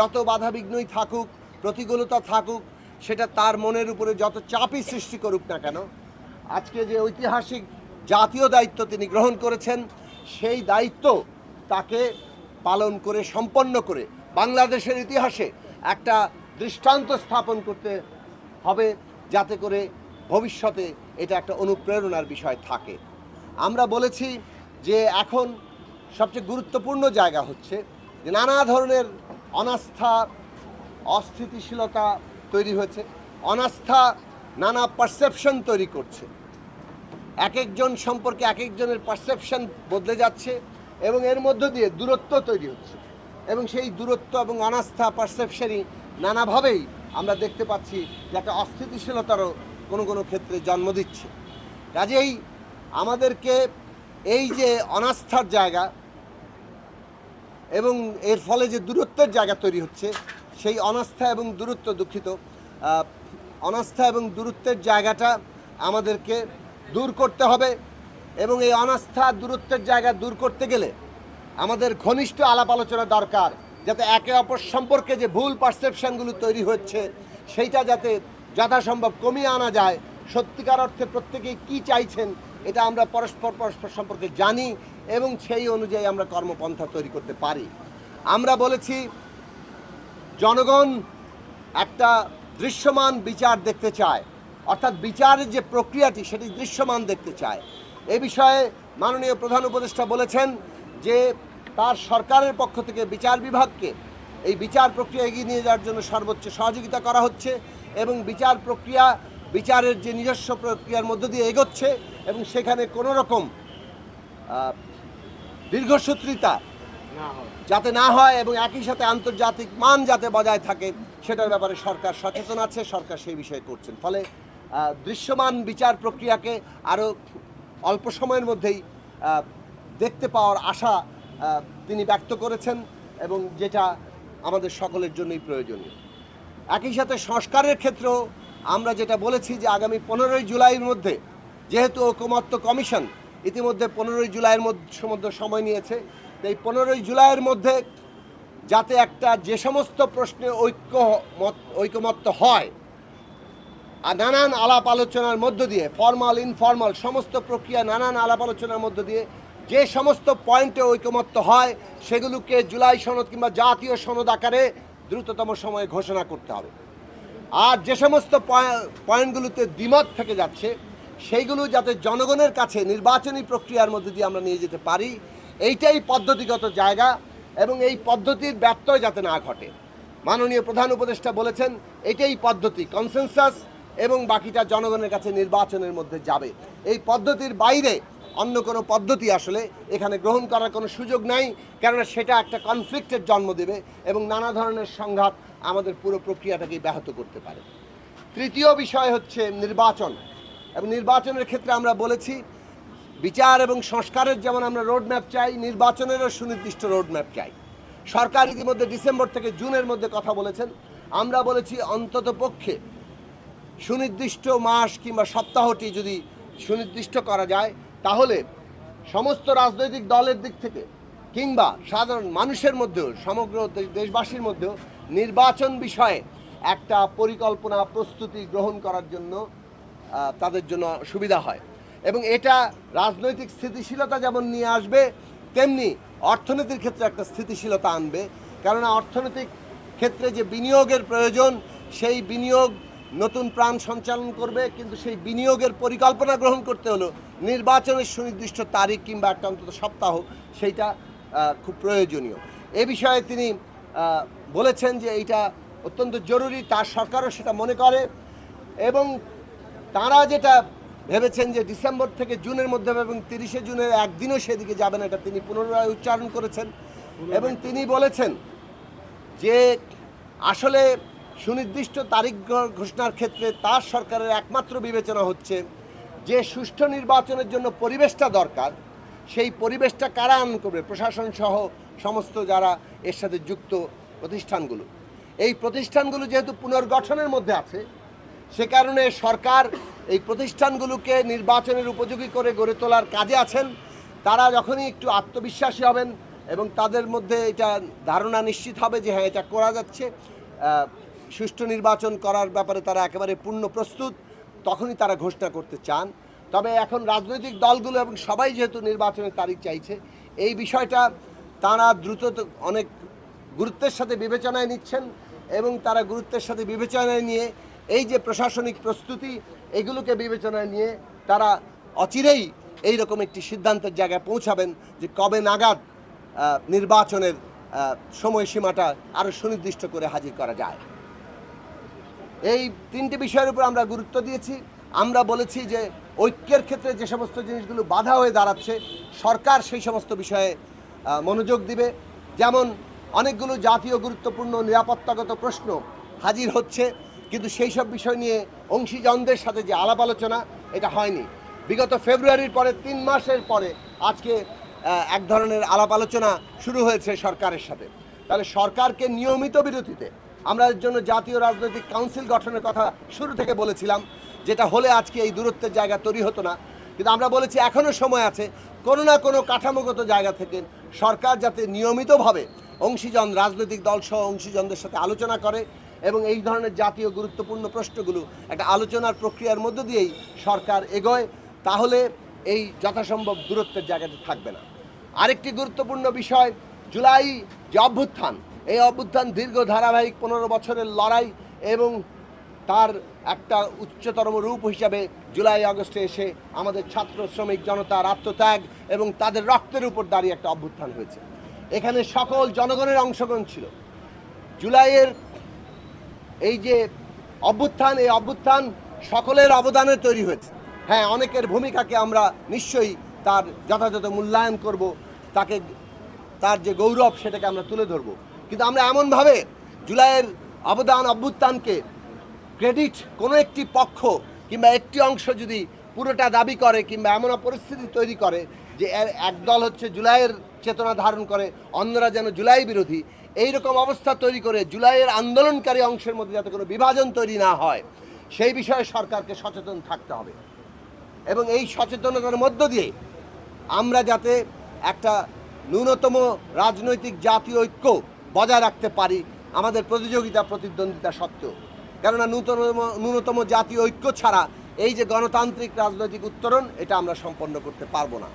যত বাধাবিঘ্নই থাকুক, প্রতিকূলতা থাকুক, সেটা তার মনের উপরে যত চাপই সৃষ্টি করুক না কেন, আজকে যে ঐতিহাসিক জাতীয় দায়িত্ব তিনি গ্রহণ করেছেন, সেই দায়িত্ব তাকে পালন করে, সম্পন্ন করে বাংলাদেশের ইতিহাসে একটা দৃষ্টান্ত স্থাপন করতে হবে, যাতে করে ভবিষ্যতে এটা একটা অনুপ্রেরণার বিষয় থাকে। আমরা বলেছি যে এখন সবচেয়ে গুরুত্বপূর্ণ জায়গা হচ্ছে যে নানা ধরনের অনাস্থা, অস্থিতিশীলতা তৈরি হয়েছে। অনাস্থা নানা পারসেপশন তৈরি করছে। এক একজন সম্পর্কে এক একজনের পারসেপশন বদলে যাচ্ছে এবং এর মধ্য দিয়ে দূরত্ব তৈরি হচ্ছে। এবং সেই দূরত্ব এবং অনাস্থা পারসেপশনই নানাভাবেই আমরা দেখতে পাচ্ছি যে একটা অস্থিতিশীলতারও কোনো কোনো ক্ষেত্রে জন্ম দিচ্ছে। কাজেই আমাদেরকে এই যে অনাস্থার জায়গা এবং এর ফলে যে দূরত্বের জায়গা তৈরি হচ্ছে, সেই অনাস্থা এবং দূরত্ব দুঃখিত। অনাস্থা এবং দূরত্বের জায়গাটা আমাদেরকে দূর করতে হবে এবং এই অনাস্থা, দূরত্বের জায়গা দূর করতে গেলে আমাদের ঘনিষ্ঠ আলাপ আলোচনা দরকার, যাতে একে অপর সম্পর্কে যে ভুল পারসেপশনগুলো তৈরি হচ্ছে, সেইটা যাতে যথাসম্ভব কমিয়ে আনা যায়। সত্যিকার অর্থে প্রত্যেকেই কি চাইছেন, এটা আমরা পরস্পর পরস্পর সম্পর্কে জানি এবং সেই অনুযায়ী আমরা কর্মপন্থা তৈরি করতে পারি। আমরা বলেছি, জনগণ একটা দৃশ্যমান বিচার দেখতে চায়। অর্থাৎ বিচারের যে প্রক্রিয়াটি, সেটি দৃশ্যমান দেখতে চায়। এ বিষয়ে মাননীয় প্রধান উপদেষ্টা বলেছেন যে, তার সরকারের পক্ষ থেকে বিচার বিভাগকে এই বিচার প্রক্রিয়া এগিয়ে নিয়ে যাওয়ার জন্য সর্বোচ্চ সহযোগিতা করা হচ্ছে এবং বিচার প্রক্রিয়া, বিচারের যে নিজস্ব প্রক্রিয়ার মধ্য দিয়ে এগোচ্ছে এবং সেখানে কোনো রকম দীর্ঘসূত্রিতা যাতে না হয় এবং একই সাথে আন্তর্জাতিক মান যাতে বজায় থাকে সেটার ব্যাপারে সরকার সচেতন আছে সরকার সেই বিষয়ে করছেন। ফলে দৃশ্যমান বিচার প্রক্রিয়াকে আরও অল্প সময়ের মধ্যেই দেখতে পাওয়ার আশা তিনি ব্যক্ত করেছেন এবং যেটা আমাদের সকলের জন্যই প্রয়োজনীয়। একই সাথে সংস্কারের ক্ষেত্রেও আমরা যেটা বলেছি যে আগামী পনেরোই জুলাইয়ের মধ্যে যেহেতু ঐকমত্য কমিশন ইতিমধ্যে পনেরোই জুলাইয়ের মধ্যে সময় নিয়েছে। তো এই পনেরোই জুলাইয়ের মধ্যে যাতে একটা যে সমস্ত প্রশ্নে ঐক্য মত ঐকমত্য হয়, আর নানান আলাপ আলোচনার মধ্য দিয়ে ফর্মাল ইনফর্মাল সমস্ত প্রক্রিয়া নানান আলাপ আলোচনার মধ্য দিয়ে যে সমস্ত পয়েন্টে ঐকমত্য হয়, সেগুলোকে জুলাই সনদ কিংবা জাতীয় সনদ আকারে দ্রুততম সময়ে ঘোষণা করতে হবে। আর যে সমস্ত পয়ে- পয়েন্টগুলোতে দ্বিমত থেকে যাচ্ছে সেইগুলো যাতে জনগণের কাছে নির্বাচনী প্রক্রিয়ার মধ্যে দিয়ে আমরা নিয়ে যেতে পারি, এইটাই পদ্ধতিগত জায়গা এবং এই পদ্ধতির ব্যত্যয় যাতে না ঘটে। মাননীয় প্রধান উপদেষ্টা বলেছেন, এটাই পদ্ধতি কনসেনসাস এবং বাকিটা জনগণের কাছে নির্বাচনের মধ্যে যাবে। এই পদ্ধতির বাইরে অন্য কোনো পদ্ধতি আসলে এখানে গ্রহণ করার কোনো সুযোগ নাই, কেননা সেটা একটা কনফ্লিক্টের জন্ম দেবে এবং নানা ধরনের সংঘাত আমাদের পুরো প্রক্রিয়াটাকে ব্যাহত করতে পারে। তৃতীয় বিষয় হচ্ছে নির্বাচন। এবং নির্বাচনের ক্ষেত্রে আমরা বলেছি, বিচার এবং সংস্কারের যেমন আমরা রোডম্যাপ চাই, নির্বাচনেরও সুনির্দিষ্ট রোডম্যাপ চাই। সরকার ইতিমধ্যে ডিসেম্বর থেকে জুনের মধ্যে কথা বলেছেন। আমরা বলেছি, অন্তত পক্ষে সুনির্দিষ্ট মাস কিংবা সপ্তাহটি যদি সুনির্দিষ্ট করা যায়, তাহলে সমস্ত রাজনৈতিক দলের দিক থেকে কিংবা সাধারণ মানুষের মধ্যেও, সমগ্র দেশবাসীর মধ্যেও নির্বাচন বিষয়ে একটা পরিকল্পনা, প্রস্তুতি গ্রহণ করার জন্য তাদের জন্য সুবিধা হয়। এবং এটা রাজনৈতিক স্থিতিশীলতা যেমন নিয়ে আসবে, তেমনি অর্থনীতির ক্ষেত্রে একটা স্থিতিশীলতা আনবে। কেননা অর্থনৈতিক ক্ষেত্রে যে বিনিয়োগের প্রয়োজন, সেই বিনিয়োগ নতুন প্রাণ সঞ্চালন করবে, কিন্তু সেই বিনিয়োগের পরিকল্পনা গ্রহণ করতে হলো নির্বাচনের সুনির্দিষ্ট তারিখ কিংবা একটা অন্তত সপ্তাহ, সেইটা খুব প্রয়োজনীয়। এ বিষয়ে তিনি বলেছেন যে এইটা অত্যন্ত জরুরি, তার সরকারও সেটা মনে করে। এবং তারা যেটা ভেবেছেন যে ডিসেম্বর থেকে জুনের মধ্যে এবং তিরিশে জুনের একদিনও সেদিকে যাবেন এটা তিনি পুনরায় উচ্চারণ করেছেন। এবং তিনি বলেছেন যে আসলে সুনির্দিষ্ট তারিখ ঘোষণার ক্ষেত্রে তার সরকারের একমাত্র বিবেচনা হচ্ছে যে সুষ্ঠু নির্বাচনের জন্য পরিবেশটা দরকার। সেই পরিবেশটা কারা আন করবে? প্রশাসন সহ সমস্ত যারা এর সাথে যুক্ত প্রতিষ্ঠানগুলো। এই প্রতিষ্ঠানগুলো যেহেতু পুনর্গঠনের মধ্যে আছে সে কারণে সরকার এই প্রতিষ্ঠানগুলোকে নির্বাচনের উপযোগী করে গড়ে তোলার কাজে আছেন। তারা যখনই একটু আত্মবিশ্বাসী হবেন এবং তাদের মধ্যে এটা ধারণা নিশ্চিত হবে যে হ্যাঁ এটা করা যাচ্ছে। সুষ্ঠু নির্বাচন করার ব্যাপারে তারা একেবারে পূর্ণ প্রস্তুত, তখনই তারা ঘোষণা করতে চান। তবে এখন রাজনৈতিক দলগুলো এবং সবাই যেহেতু নির্বাচনের তারিখ চাইছে, এই বিষয়টা তারা দ্রুত অনেক গুরুত্বের সাথে বিবেচনায় নিচ্ছেন এবং তারা গুরুত্বের সাথে বিবেচনায় নিয়ে এই যে প্রশাসনিক প্রস্তুতি, এগুলোকে বিবেচনায় নিয়ে তারা অচিরেই এই রকম একটি সিদ্ধান্তের জায়গায় পৌঁছাবেন যে কবে নাগাদ নির্বাচনের সময়সীমাটা আরও সুনির্দিষ্ট করে হাজির করা যায়। এই তিনটি বিষয়ের উপর আমরা গুরুত্ব দিয়েছি। আমরা বলেছি যে ঐক্যের ক্ষেত্রে যে সমস্ত জিনিসগুলো বাধা হয়ে দাঁড়াচ্ছে, সরকার সেই সমস্ত বিষয়ে মনোযোগ দিবে। যেমন অনেকগুলো জাতীয় গুরুত্বপূর্ণ নিরাপত্তাগত প্রশ্ন হাজির হচ্ছে। কিন্তু সেই সব বিষয় নিয়ে অংশীজনদের সাথে যে আলাপ আলোচনা, এটা হয়নি। বিগত ফেব্রুয়ারির পরে, তিন মাসের পরে আজকে এক ধরনের আলাপ আলোচনা শুরু হয়েছে সরকারের সাথে। তাহলে সরকারকে নিয়মিত বিরতিতে আমরা এর জন্য জাতীয় রাজনৈতিক কাউন্সিল গঠনের কথা শুরু থেকে বলেছিলাম, যেটা হলে আজকে এই দূরত্বের জায়গা তৈরি হতো না। কিন্তু আমরা বলেছি এখনও সময় আছে, কোনো না কোনো কাঠামোগত জায়গা থেকে সরকার যাতে নিয়মিতভাবে অংশীজন, রাজনৈতিক দলসহ অংশীজনদের সাথে আলোচনা করে এবং এই ধরনের জাতীয় গুরুত্বপূর্ণ প্রশ্নগুলো একটা আলোচনার প্রক্রিয়ার মধ্য দিয়েই সরকার এগোয়, তাহলে এই যথাসম্ভব দূরত্বের জায়গাতে থাকবে না। আরেকটি গুরুত্বপূর্ণ বিষয়, জুলাই যে অভ্যুত্থান, এই অভ্যুত্থান দীর্ঘ ধারাবাহিক পনেরো বছরের লড়াই এবং তার একটা উচ্চতরম রূপ হিসাবে জুলাই আগস্টে এসে আমাদের ছাত্র শ্রমিক জনতার আত্মত্যাগ এবং তাদের রক্তের উপর দাঁড়িয়ে একটা অভ্যুত্থান হয়েছে। এখানে সকল জনগণের অংশগ্রহণ ছিল। জুলাইয়ের এই যে অভ্যুত্থান, এই অভ্যুত্থান সকলের অবদানে তৈরি হয়েছে। হ্যাঁ অনেকের ভূমিকাকে আমরা নিশ্চয়ই তার যথাযথ মূল্যায়ন করব, তাকে তার যে গৌরব সেটাকে আমরা তুলে ধরব। কিন্তু আমরা এমনভাবে জুলাইয়ের অবদান, অভ্যুত্থানকে ক্রেডিট কোনো একটি পক্ষ কিংবা একটি অংশ যদি পুরোটা দাবি করে কিংবা এমন পরিস্থিতি তৈরি করে যে এর এক দল হচ্ছে জুলাইয়ের চেতনা ধারণ করে, অন্যরা যেন জুলাই বিরোধী এই রকম অবস্থা তৈরি করে জুলাইয়ের আন্দোলনকারী অংশের মধ্যে যাতে কোনো বিভাজন তৈরি না হয়, সেই বিষয়ে সরকারকে সচেতন থাকতে হবে। এবং এই সচেতনতার মধ্য দিয়ে আমরা যাতে একটা ন্যূনতম রাজনৈতিক জাতীয় ঐক্য বজায় রাখতে পারি, আমাদের প্রতিযোগিতা, প্রতিদ্বন্দ্বিতা সত্ত্বেও। কেননা নূতনতম ন্যূনতম জাতীয় ঐক্য ছাড়া এই যে গণতান্ত্রিক রাজনৈতিক উত্তরণ, এটা আমরা সম্পন্ন করতে পারব না।